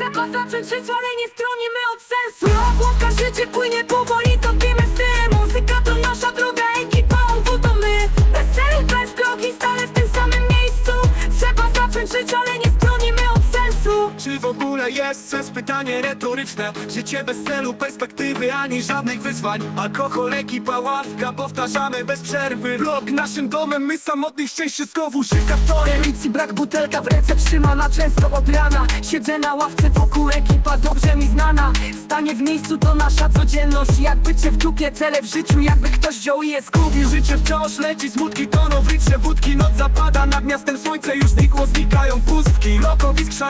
Trzeba zacząć żyć, ale nie stronimy od sensu. Łapka życie płynie powoli, ogóle jest sens? Pytanie retoryczne. Życie bez celu, perspektywy, ani żadnych wyzwań. Alkohol, ekipa, ławka, powtarzamy bez przerwy. Blok naszym domem, my samotnych szczęść wszystko w używkach to Elicji brak butelka w ręce trzymana często od rana. Siedzę na ławce wokół ekipa dobrze mi znana. Stanie w miejscu to nasza codzienność. Jakby cię w dupie cele w życiu Jakby ktoś wziął i je zgubił Życie wciąż leci, smutki toną w litrze wódki. Noc zapada, nad miastem słońce już znikło, znikają pustki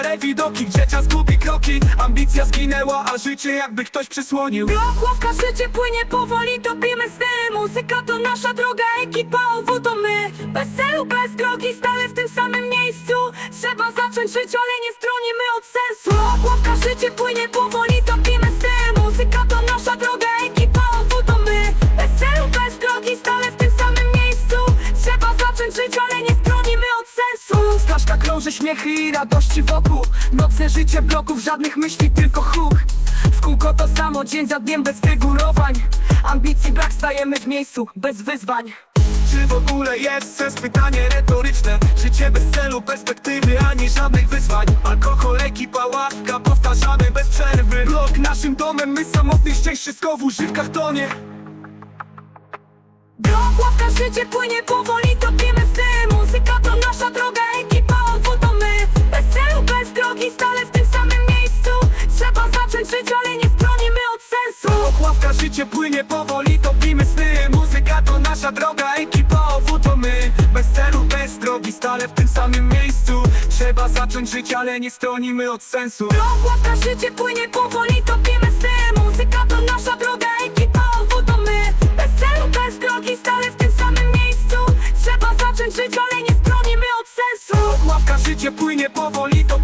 szare widoki, gdzie czas gubi kroki. Ambicja zginęła, a życie jakby ktoś przysłonił. Blok, ławka, życie płynie powoli, topimy tym Muzyka to nasza droga, ekipa OW to my. Bez celu, bez drogi, stale w tym samym miejscu. Trzeba zacząć żyć, ale nie stronimy od sensu. Blok, ławka, życie płynie powoli, topimy tym Muzyka to nasza droga, ekipa OW to my. Bez celu, bez drogi, stale w tym samym miejscu. Trzeba zacząć żyć, ale krąży śmiechy i radości wokół. Noce życie bloków, żadnych myśli, tylko huk. W kółko to samo, dzień za dniem bez figurowań. Ambicji brak, stajemy w miejscu, bez wyzwań. Czy w ogóle jest sens? Pytanie retoryczne. Życie bez celu, perspektywy, ani żadnych wyzwań. Alkohol, ekipa, ławka, powtarzamy bez przerwy. Blok naszym domem, my samotny szczęść Wszystko w używkach tonie Blok, ławka, życie płynie powoli, topimy z tym życie płynie powoli, topimy sny. Muzyka to nasza droga, ekipa OW to my. Bez celu, bez drogi, stale w tym samym miejscu. Trzeba zacząć żyć, ale nie stronimy od sensu. Blok, ławka, życie płynie powoli, topimy tym Muzyka to nasza droga, ekipa OW to my. Bez celu, bez drogi, stale w tym samym miejscu. Trzeba zacząć żyć, ale nie stronimy od sensu. Ławka życie płynie powoli, topimy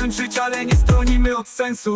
zacząć żyć, ale nie stronimy od sensu